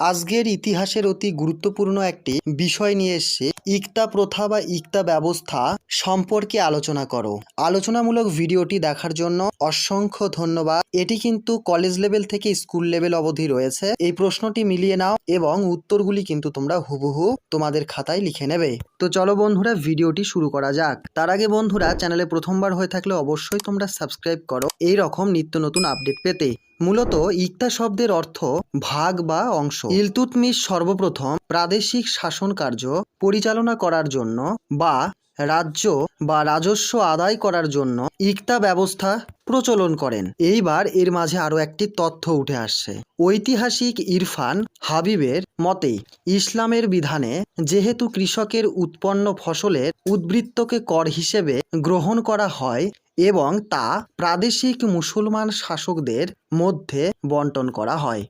আজকের ইতিহাসের অতি গুরুত্বপূর্ণ একটি বিষয় নিয়ে এসছে, ইকতা প্রথা বা ইকতা ব্যবস্থা সম্পর্কে আলোচনা করো। আলোচনামূলক ভিডিওটি দেখার জন্য অসংখ্য ধন্যবাদ। এটি কিন্তু কলেজ লেভেল থেকে স্কুল লেভেল অবধি রয়েছে। এই প্রশ্নটি মিলিয়ে নাও এবং উত্তরগুলি কিন্তু তোমরা হুবহু তোমাদের খাতায় লিখে নেবে। তো চলো বন্ধুরা, ভিডিওটি শুরু করা যাক। তার আগে বন্ধুরা চ্যানেলে প্রথমবার হয়ে থাকলে অবশ্যই তোমরা সাবস্ক্রাইব করো। এই রকম নিত্য নতুন আপডেট পেতে। মূলত ইকতা শব্দের অর্থ ভাগ বা অংশ। ইলতুতমিশ সর্বপ্রথম প্রাদেশিক শাসন কার্য পরিচালনা করার জন্য বা রাজ্য বা রাজস্ব আদায় করার জন্য ইকতা ব্যবস্থা প্রচলন করেন। এইবার এর মাঝে আরও একটি তথ্য উঠে আসছে। ঐতিহাসিক ইরফান হাবিবের মতে, ইসলামের বিধানে যেহেতু কৃষকের উৎপন্ন ফসলের উদ্বৃত্তকে কর হিসেবে গ্রহণ করা হয় এবং তা প্রাদেশিক মুসলমান শাসকদের মধ্যে বন্টন করা হয়।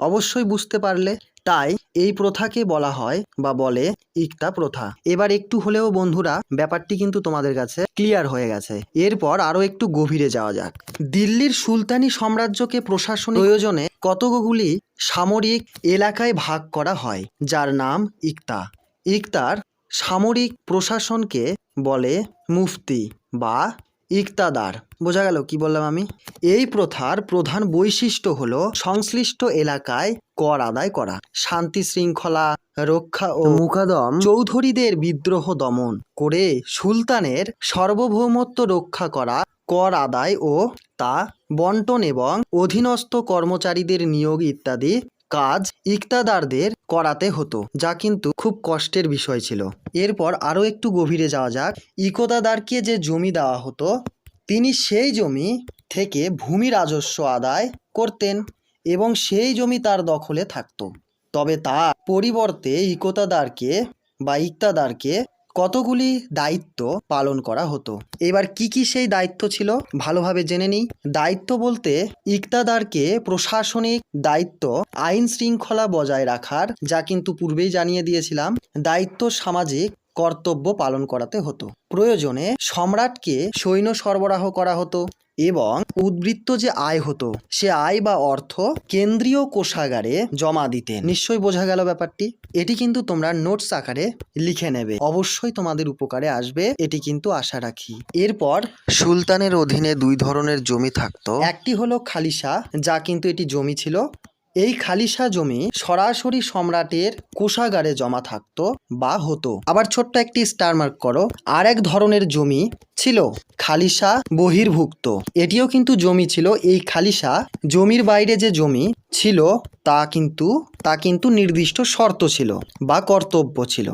অবশ্যই বুঝতে পারলে তাই এই প্রথাকে বলা হয় বা বলে ইকতা প্রথা। এবার একটু হলেও বন্ধুরা, ব্যাপারটি কিন্তু তোমাদের কাছে ক্লিয়ার হয়ে গেছে। এরপর আরও একটু গভীরে যাওয়া যাক। দিল্লির সুলতানি সাম্রাজ্যকে প্রশাসনিক প্রয়োজনে কতকগুলি সামরিক এলাকায় ভাগ করা হয়, যার নাম ইকতা। ইকতার সামরিক প্রশাসনকে বলে মুফতি বা ইকতাদার। বোঝা গেল কি বললাম আমি? এই প্রথার প্রধান বৈশিষ্ট্য হলো সংশ্লিষ্ট এলাকায় কর আদায় করা, শান্তি শৃঙ্খলা রক্ষা ও মুকাদম, চৌধুরীদের বিদ্রোহ দমন করে সুলতানের সার্বভৌমত্ব রক্ষা করা, কর আদায় ও তা বন্টন এবং অধীনস্থ কর্মচারীদের নিয়োগ ইত্যাদি কাজ ইকতাদারদের করাতে হতো, যা কিন্তু খুব কষ্টের বিষয় ছিল। এরপর আরও একটু গভীরে যাওয়া যাক। ইকতাদারকে যে জমি দেওয়া হতো, তিনি সেই জমি থেকে ভূমি রাজস্ব আদায় করতেন এবং সেই জমি তার দখলে থাকতো। তবে তার পরিবর্তে ইকতাদারকে বা ইকতাদারকে কতগুলি দায়িত্ব পালন করা হতো? এবার কি কি সেই দায়িত্ব ছিল? ভালোভাবে জেনে নিই। দায়িত্ব বলতে ইকতাদারকে প্রশাসনিক দায়িত্ব আইন শৃঙ্খলা বজায় রাখার, যা কিন্তু পূর্বেই জানিয়ে দিয়েছিলাম। দায়িত্ব সামাজিক কর্তব্য পালন করাতে হতো। প্রয়োজনে সম্রাটকে সৈন্য সরবরাহ করা হতো এবং উদ্বৃত্ত যে আয় হতো, সে আয় বা অর্থ কেন্দ্রীয় কোষাগারে জমা দিতেন। নিশ্চয়ই বোঝা গেল ব্যাপারটি? এটি কিন্তু তোমরা নোটস আকারে লিখে নেবে। অবশ্যই তোমাদের উপকারে আসবে, এটি কিন্তু আশা রাখি। এরপর সুলতানের অধীনে দুই ধরনের জমি থাকতো। একটি হলো খালিসা যা কিন্তু এটি জমি ছিল এই খালিসা জমি সরাসরি সম্রাটের কোষাগারে জমা থাকতো বা হতো। আবার ছোট্ট একটি স্টার মার্ক করো, আর এক ধরনের জমি ছিল খালিসা বহির্ভুক্ত। এটিও কিন্তু জমি ছিল, এই খালিসা জমির বাইরে যে জমি ছিল, তা কিন্তু তা কিন্তু নির্দিষ্ট শর্ত ছিল বা কর্তব্য ছিল।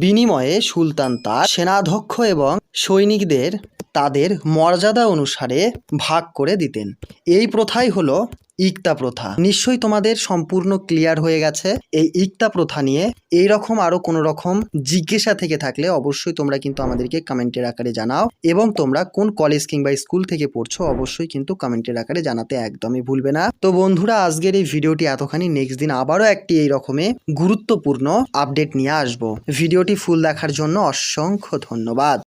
বিনিময়ে সুলতান তার সেনাধ্যক্ষ এবং সৈনিকদের তাদের মর্যাদা অনুসারে ভাগ করে দিতেন। এই প্রথাই হলো ইকতা প্রথা। নিশ্চয়ই তোমাদের সম্পূর্ণ ক্লিয়ার হয়ে গেছে। এই ইকতা প্রথা নিয়ে এই রকম আরও কোনো রকম জিজ্ঞাসা থেকে থাকলে অবশ্যই তোমরা কিন্তু আমাদেরকে কমেন্টের আকারে জানাও এবং তোমরা কোন কলেজ কিংবা স্কুল থেকে পড়ছো অবশ্যই কিন্তু কমেন্টের আকারে জানাতে একদমই ভুলবে না। তো বন্ধুরা, আজকের এই ভিডিওটি এতখানি। নেক্সট দিন আবারও একটি এই রকমের গুরুত্বপূর্ণ আপডেট নিয়ে আসব। ভিডিওটি ফুল দেখার জন্য অসংখ্য ধন্যবাদ।